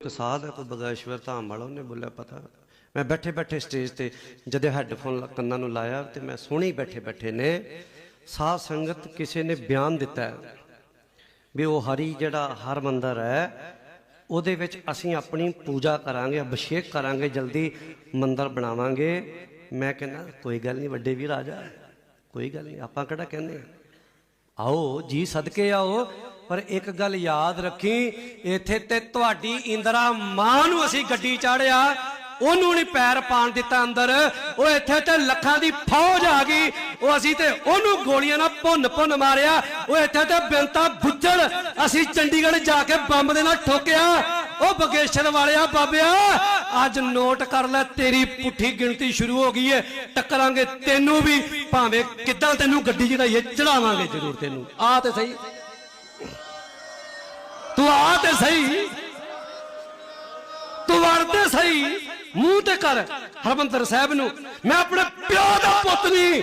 ਇੱਕ ਸਾਧ ਹੈ, ਕੋਈ ਬਗਾਸ਼ਵਰ ਧਾਮ ਵਾਲਾ, ਉਹਨੇ ਬੋਲਿਆ ਪਤਾ। ਮੈਂ ਬੈਠੇ ਬੈਠੇ ਸਟੇਜ ਤੇ ਜਦੋਂ ਹੈੱਡਫੋਨ ਕੰਨਾਂ ਨੂੰ ਲਾਇਆ ਤੇ ਮੈਂ ਸੁਣੀ ਬੈਠੇ ਬੈਠੇ ਨੇ, ਸਾਧ ਸੰਗਤ ਕਿਸੇ ਨੇ ਬਿਆਨ ਦਿੱਤਾ ਹੈ ਵੀ ਉਹ ਹਰੀ ਜਿਹੜਾ ਹਰ ਮੰਦਰ ਹੈ, ਉਹਦੇ ਵਿੱਚ ਅਸੀਂ ਆਪਣੀ ਪੂਜਾ ਕਰਾਂਗੇ, ਅਭਿਸ਼ੇਕ ਕਰਾਂਗੇ, ਜਲਦੀ ਮੰਦਰ ਬਣਾਵਾਂਗੇ। ਮੈਂ ਕਹਿੰਦਾ, ਕੋਈ ਗੱਲ ਨਹੀਂ, ਵੱਡੇ ਵੀਰ ਆ ਜਾ। ਕੋਈ ਗੱਲ ਨਹੀਂ, ਆਪਾਂ ਕਿਹੜਾ ਕਹਿੰਦੇ ਹਾਂ? ਆਓ, ਜੀ ਸਦਕੇ ਆਓ ਪਰ ਇੱਕ ਗੱਲ ਯਾਦ ਰੱਖੀ, ਇੱਥੇ ਤੇ ਤੁਹਾਡੀ ਇੰਦਰਾ ਮਾਂ ਨੂੰ ਅਸੀਂ ਗੱਡੀ ਚਾੜਿਆ, ਉਹਨੂੰ ਨਹੀਂ ਪੈਰ ਪਾਣ ਦਿੱਤਾ ਅੰਦਰ। ਉਹ ਇੱਥੇ ਤੇ ਲੱਖਾਂ ਦੀ ਫੌਜ ਆ ਗਈ, ਉਹ ਅਸੀਂ ਤੇ ਉਹਨੂੰ ਗੋਲੀਆਂ ਨਾਲ ਭੁੰਨ ਭੁੰਨ ਮਾਰਿਆ। ਉਹ ਇੱਥੇ ਤੇ ਬਿੰਤਾ ਬੁੱਝਲ ਅਸੀਂ ਚੰਡੀਗੜ੍ਹ ਜਾ ਕੇ ਬੰਬ ਦੇ ਨਾਲ ਠੋਕਿਆ। ਉਹ ਬਗੇਸ਼ਰ ਵਾਲਿਆ, ਬਾਬਿਆ, ਅੱਜ ਨੋਟ ਕਰ ਲੈ, ਤੇਰੀ ਪੁੱਠੀ ਗਿਣਤੀ ਸ਼ੁਰੂ ਹੋ ਗਈ ਏ। ਟੱਕਰਾਂਗੇ ਤੈਨੂੰ ਵੀ, ਭਾਵੇਂ ਕਿੱਦਾਂ ਤੈਨੂੰ ਗੱਡੀ ਚੜਾਈਏ, ਚੜਾਵਾਂਗੇ ਜ਼ਰੂਰ ਤੈਨੂੰ। ਆ ਤੇ ਸਹੀ। ਸਹੀ। ਤੂੰ ਵੜ ਤੇ ਸਹੀ। ਮੂੰਹ ਤੇ ਕਰ ਹਰਮੰਦਰ ਸਾਹਿਬ ਨੂੰ। ਮੈਂ ਆਪਣੇ ਪਿਓ ਦਾ ਪੁੱਤ ਨਹੀਂ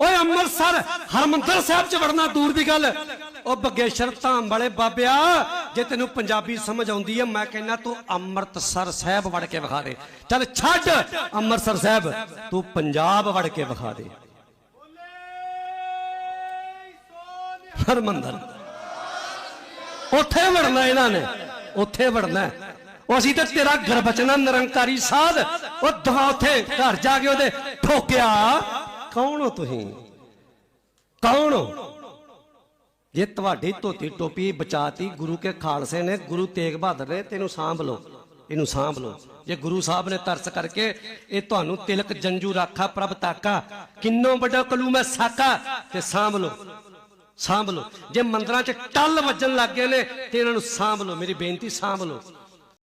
ਓਏ ਅੰਮ੍ਰਿਤਸਰ ਹਰਮੰਦਰ ਸਾਹਿਬ ਚ ਵੜਨਾ ਦੂਰ ਦੀ ਗੱਲ। ਉਹ ਬਗੇਸ਼ਰ ਧਾਮ ਵਾਲੇ ਬਾਬਿਆ ਜੇ ਤੈਨੂੰ ਪੰਜਾਬੀ ਸਮਝ ਆਉਂਦੀ ਹੈ ਮੈਂ ਕਹਿੰਦਾ ਤੂੰ ਅੰਮ੍ਰਿਤਸਰ ਸਾਹਿਬ ਵੜ ਕੇ ਵਿਖਾ ਦੇ। ਚੱਲ ਛੱਡ ਅੰਮ੍ਰਿਤਸਰ ਸਾਹਿਬ। ਤੂੰ ਪੰਜਾਬ ਵੜ ਕੇ ਵਿਖਾ ਦੇ। ਹਰਮੰਦਰ। ਉੱਥੇ ਵੜਨਾ ਇਹਨਾਂ ਨੇ। ਉੱਥੇ ਵੜਨਾ ਉਹ ਅਸੀਂ ਤੇ ਤੇਰਾ ਗਰਬਚਨਾ ਨਿਰੰਕਾਰੀ ਸਾਧ, ਉਹ ਦਵਾ ਉੱਥੇ ਘਰ ਜਾ ਕੇ ਉਹਦੇ ਠੋਕਿਆ। ਕੌਣ ਹੋ ਤੁਸੀਂ? ਕੌਣ ਹੋ? ਜੇ ਤੁਹਾਡੀ ਧੋਤੀ ਟੋਪੀ ਬਚਾਤੀ, ਗੁਰੂ ਕੇ ਖਾਲਸੇ ਨੇ, ਗੁਰੂ ਤੇਗ ਬਹਾਦਰ ਨੇ, ਤੈਨੂੰ ਸਾਂਭ ਲੋ ਇਹਨੂੰ ਸਾਂਭ ਲੋ ਜੇ ਗੁਰੂ ਸਾਹਿਬ ਨੇ ਤਰਸ ਕਰਕੇ ਇਹ ਤੁਹਾਨੂੰ ਤਿਲਕ ਜੰਜੂ ਰਾਖਾ ਪ੍ਰਭ ਤਾਕਾ, ਕਿੰਨੋ ਵੱਡਾ ਕਲੂ ਮੈਂ ਸਾਕਾ, ਤੇ ਸਾਂਭ ਲੋ ਸਾਂਭ ਲਓ। ਜੇ ਮੰਦਰਾਂ 'ਚ ਟੱਲ ਵੱਜਣ ਲੱਗ ਗਏ ਨੇ, ਤੇ ਇਹਨਾਂ ਨੂੰ ਸਾਂਭ ਲਓ। ਮੇਰੀ ਬੇਨਤੀ, ਸਾਂਭ ਲਓ।